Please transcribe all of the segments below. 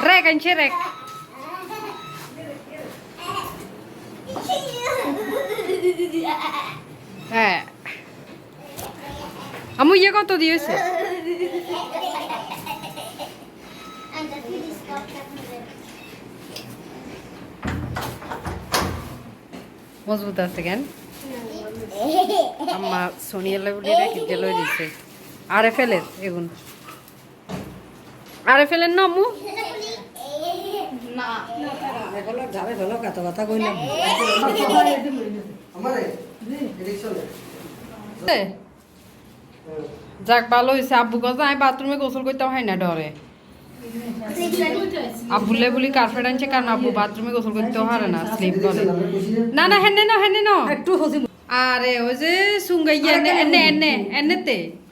Rek anh rek. হ্যাঁ আমু ইয়ে কত দিয়েছে. মজবুত আছে কেন আম্মা সোনিয়া লেবুলি রেখে দিল দিছে আরে ফেলের এগুন আরে ফেলেন না আম্মু যাক ভালো হয়েছে। আব্বু কথা আমি বাথরুমে গোসল করতে হয় না ডরে। আব্বু লেবুলি কার্পেট আনছে কারণ আব্বু? বাথরুমে গোসল করতে পারে না স্লিপ করে। না না হেনে না হেনে না একটু আরে ওই যে সুঙ্গাইয়া এনে এনে এনে এনেতে।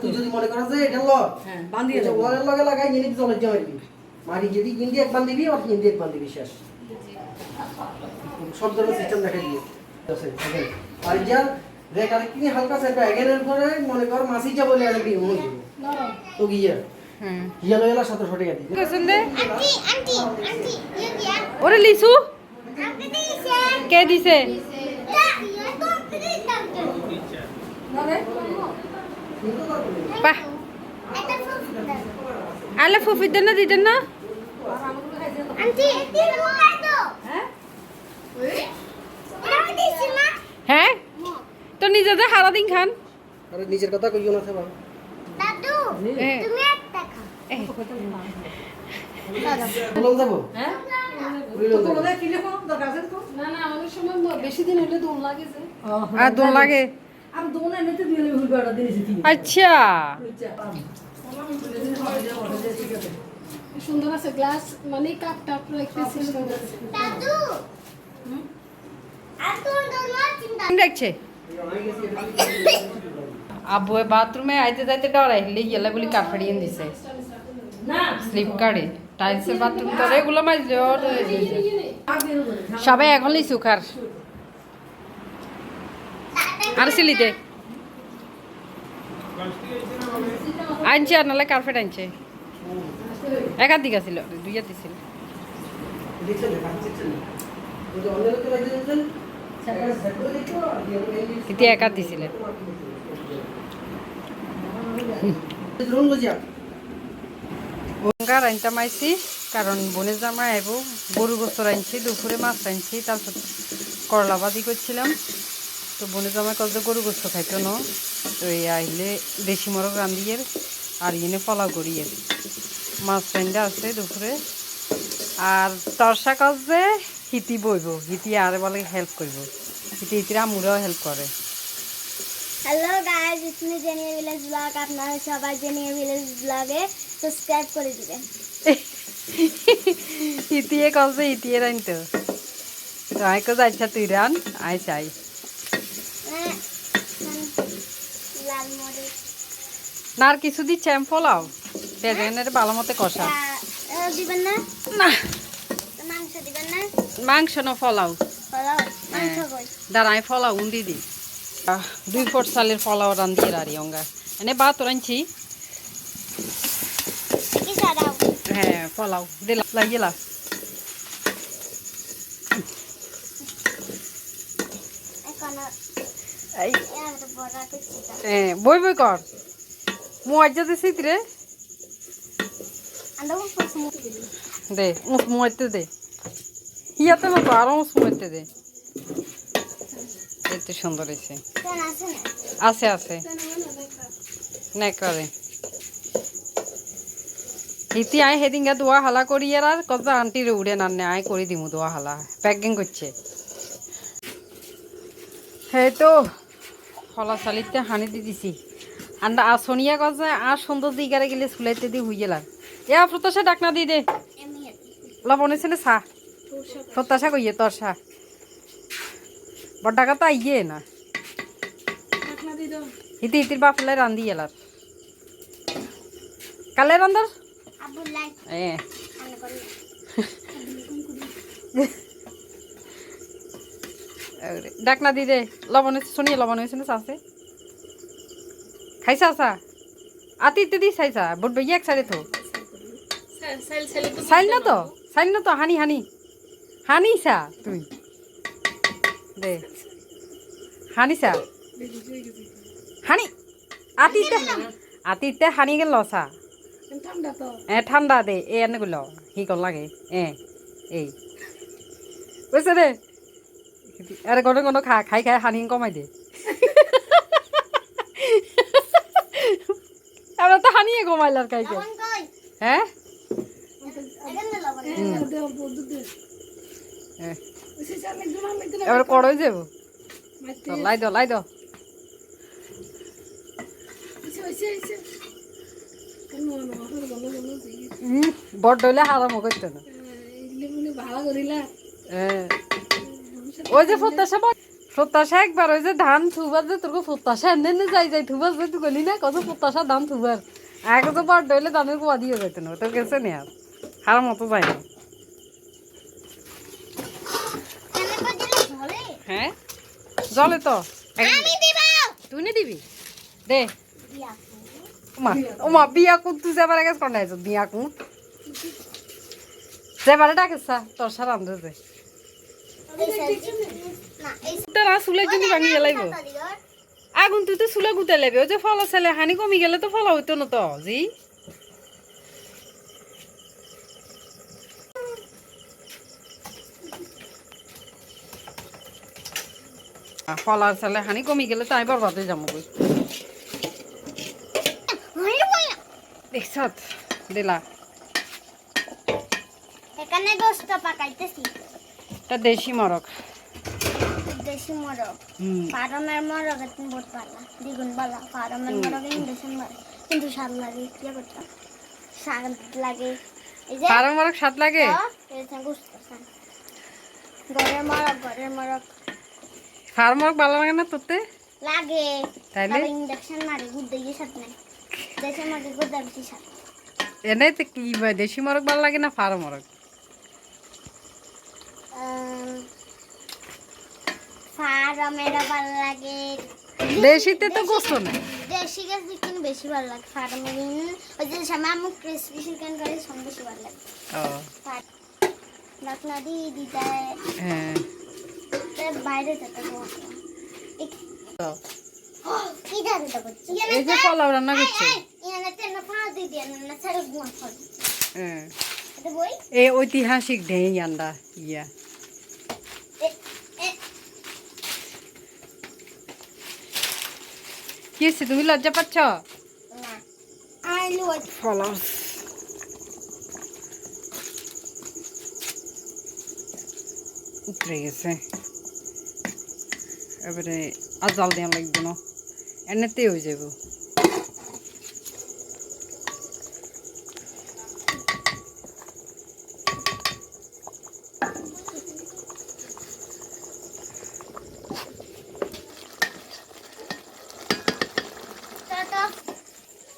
তুই যদি মনে করিস যে এটা ল হ্যাঁ বান্ধিয়ে এটা দেবো লগে লাগাই নিলে মারি যদি ইন্দি এক বান দিবি আর হিন্দি এক বান দিবি শেষ। সব ধরনের সিস্টেম দেখাই দিয়ে। আর যা দেখ কি হালকা সেটা এগেনের পরে মনে কর মাসিটা বলে আর কি মনে তো গিয়া। সাথে সটে গেদি কইছেন দে আন্টি আন্টি আন্টি ইয়ে দিয়া ওরে লিসু। কে দিছে? ইয়ে বাহ। এটা ফুফু দা আলে ফুফি দেন না দিতেন না? আন্টি তো হ্যাঁ? হ্যাঁ? তো নিজেদের সারাদিন খান। আরে নিজের কথা কইও না থাবা দাদু তুমি হ্যাঁ? কি আচ্ছা। সুন্দর আছে গ্লাস মানে কাপ টাপ রাখতেছি। দাদু! আর তোর দোনো চিন্তা দেখছে? আব্বু বাথরুমে আইতে যাইতে ডরাই হলে গেলে বলি কাঠফাড়িয়ে দিছে। না। স্লিপ কাটে টাইলসের বাথরুম তো এগুলো মাইজলে আর সবাই এখন লিচু খার আর সিলিতে আনছে আর নাহলে কার্পেট আনছে। একাধিক আছিল দুই হাতি ছিল দেখছেন না গঙ্গা রাইনটা মাইছি, কারণ বনের জামা আইব, গরু গোস্ত রাইনছি দুপুরে মাছ রাইনছি তারপর করলা বাদি করছিলাম। তো বনের জামাই কত গরু গোস্ত খাইতো ন, তো এই আইলে দেশি মরক রান্ধিয়ে আর ইনে পোলাও করিয়ে মাছ রাইন্দা আছে দুপুরে। আর তরসা কাজ যে হিতি বইব, হিতি আর বলে হেল্প করব। হিতি হিতিরা আমুরাও হেল্প করে। Hello guys it's Jenia village blog আপনারা সবাই জেনিয়া ভিলেজ ব্লগে সাবস্ক্রাইব করে দিবেন। ইতিয়ে কলছে ইতিয়ে রাইনতো তো। তো আই কজ আচ্ছা তুই রান আই চাই। হ্যাঁ, লাল মরিচ। না আর কিছু দিচ্ছে আমি ফলাও পেঁয়াজের ভালো মতো কষা। দিবেন না? না। মাংস দিবেন না? মাংস না ফলাও। হলো মাংস কই? দাঁড়াই ফলাও উন্দি দি। আহ, দুই ফোট সালের ফলাও রান্ধি রারি অঙ্গা। এনে ভাত রাঁধছি। হ্যাঁ ফলাও দিলা লাগিলা এখন এই। এর বড় করছি তা হ্যাঁ বই বই কর। মুয়াজ্জা দিছি রে। আন্দাও দে উস মুয়াইতে দে। ইয়াতে না তো আরও উস মুয়াইতে দে। এতে সুন্দর হয়েছে। আছে না? আছে দে হিতি আয় হেদিনগা দোয়া হালা করি আর আর কত আন্টির উড়ে না নে আয় করে দিমু দোয়া হালা। প্যাকিং করছে। হে তো হলা চালিতে হানি দি দিছি। আন্ডা আসনিয়া কথা আর সুন্দর দিগারে গেলে সুলাইতে দি হই গেলাম এ প্রত্যাশা ডাকনা দি দে। লবণ হয়েছে না চা প্রত্যাশা কইয়ে তোর চা বড় ডাকা তো আইয়ে না ঢাকনা দিয়ে দাও ইতি ইতির বাপলে রান্ধি এলার কালে রান্দার আব্বুর লাইট এ অন করি ডাকনা দি দে লবণ হয়েছে শুনিয়ে লবণ হয়েছে না চাষে খাইছা চা আতি ইতি দি চাইছা বুট বেগে এক সাইডে তো সাইল সাইল না তো চাইল না তো হানি হানি হানি চা তুই দে হানি চা হানি আতিতে আতিতে হানি গেল ঠান্ডা এ ঠান্ডা দে এ এনে গুলো হি কল লাগে এ এই বুঝছে দে আরে কোনো কোনো খা খাই খাই হানি কমাই দে এবার তো হানিয়ে কমাইলার খাই খাই হ্যাঁ হ্যাঁ। এবার কড়ই যাব? লাই দাও লাই উম, বড় হইলে হারামো করতো না। ওই যে প্রত্যাশা প্রত্যাশা একবার ওই যে ধান থুবার যে তোর প্রত্যাশা এনে এনে যাই যাই থুবার যে তুই গলি না কত প্রত্যাশা ধান থুবার। আগে তো বড় হইলে ধানের কুয়া দিয়ে যেত না তোর গেছে নে আর। হারার মতো যায় না কেন কই দিলে ধরে হ্যাঁ জলে তো। তুই নে দিবি? দে। ওমা ওমা বিয়া কুট তুই যাবার আগে কোন আইছ বিয়া কুট যাবারে ডাকেছা তোর সারা আন্দে যে তারা চুলে যদি ভাঙি গেলাইব। সাতা দিগর আগুন তুই তো চুলে গুতে লেবে। ওই যে ফলা ছেলে হানি কমি গেলে তো ফলা হইতো না তো জি? ফলার ছেলে হানি কমি গেলে তাই বরবাদে যাব কই। হইল বলা দেখছ দিলা। এখানে গোস্ত পাকাইতেছি। এটা দেশি মরক। দেশি মরক। ফার্মের মরক তুমি বহুত পালা দ্বিগুণ পালা। ফার্মের মরক কিন্তু স্বাদ লাগে কি করতাম স্বাদ লাগে। মরক স্বাদ। ঘরের মরক ঘরের মরক। ফার্ম মরক ভালো লাগে না তোতে? লাগে। তাইলে? ইন্ডাকশন মারি গুদ্দে গিয়ে সাথে নাই দেশের মধ্যে গুদ্দা বেশি সাথে। এনে তো কি বা- দেশি মরক ভালো লাগে না ফার্ম মরক ফার্মেরও ভালো লাগে। দেশিতে তো গোস্ত নাই। দেশি গাছ চিকেন বেশি ভালো লাগে ফার্মের ওই যে সময় আমি ক্রিসপি চিকেন করে সঙ্গে বেশি ভালো লাগে। ও। ডাকনা দি দিদা হ্যাঁ। বাইরে এই যে পোলাও রান্না করছে। হ্যাঁ। এই ঐতিহাসিক ঢেই আন্ডা ইয়া। কি তুমি লজ্জা পাচ্ছ? না আইলু ফলাও উতরে গেছে এবারে আর জাল দেওয়া লাগবে না এনেতেই হয়ে যাব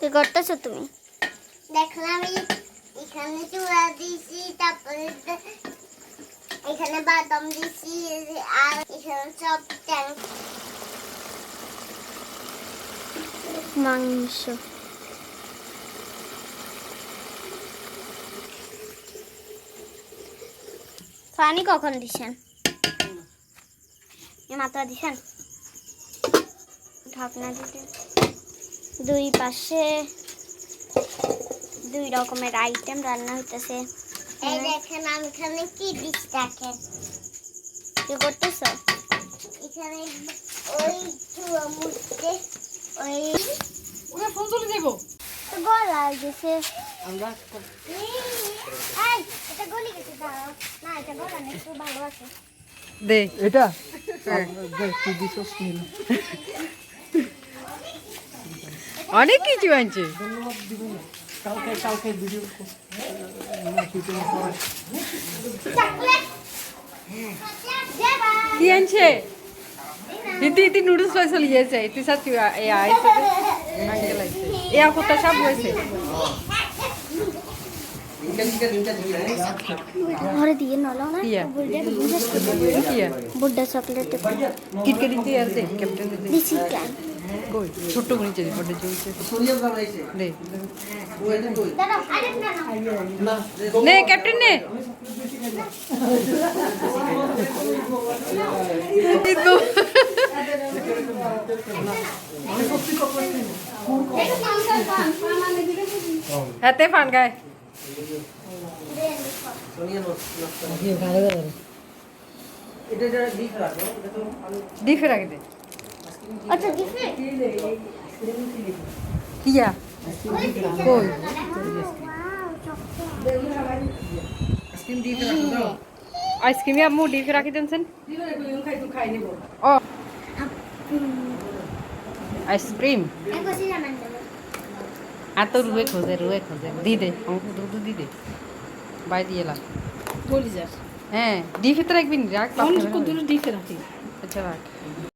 কি করতেছো তুমি দেখলাম এখানে চূড়া দিছি তারপরে এখানে বাদাম দিছি আর এখানে সব ট্যাঙ্ক মাংস। পানি কখন দিছেন? মাত্রা দিছেন? ঢাকনা দিতে। দুই পাশে দুই রকমের আইটেম রান্না হইতেছে। এই দেখেন আমি এখানে কি ডিশ দেখেন কি করতেছো? এখানে ওই চুয়া মুছতে ওই ওরা ফোন চলে যাব গলা গেছে আমরা এই এটা গলি গেছে দাঁড়াও। না এটা গলা না একটু ভালো আছে। দে। এটা? হ্যাঁ। অনেক কিছু আনছে। ধন্যবাদ দিব না। কালকে কালকে ভিডিও শুটিং করে চকলেট দেবা কি আনছে ইতি ইতি নুডলস পাইছে লিয়েছে ইতি সাথে এ আইছে আঙ্কেল আইছে এ আপটা সব হয়েছে ঘরে দিয়ে না চকলেট আছে ক্যাপ্টেন দিছি কই? করে চলছে না। না ক্যাপ্টেন নে। হাতে ফান গায়। ডিফে রাখি দে। আচ্ছা দিছি কিয়া কই আইসক্রিম আম্মু ডিফে রাখি দেনছেন দিলে কই খাই তো খাই নিব ও আইসক্রিম আর তো রুয়ে খোঁজে রুয়ে খোঁজে দি দে আমাকে দুধ দি দে বাই দিয়ে লাগ বলি যা হ্যাঁ ডিফে তো রাখবি নি রাখ ডিফে রাখি আচ্ছা রাখ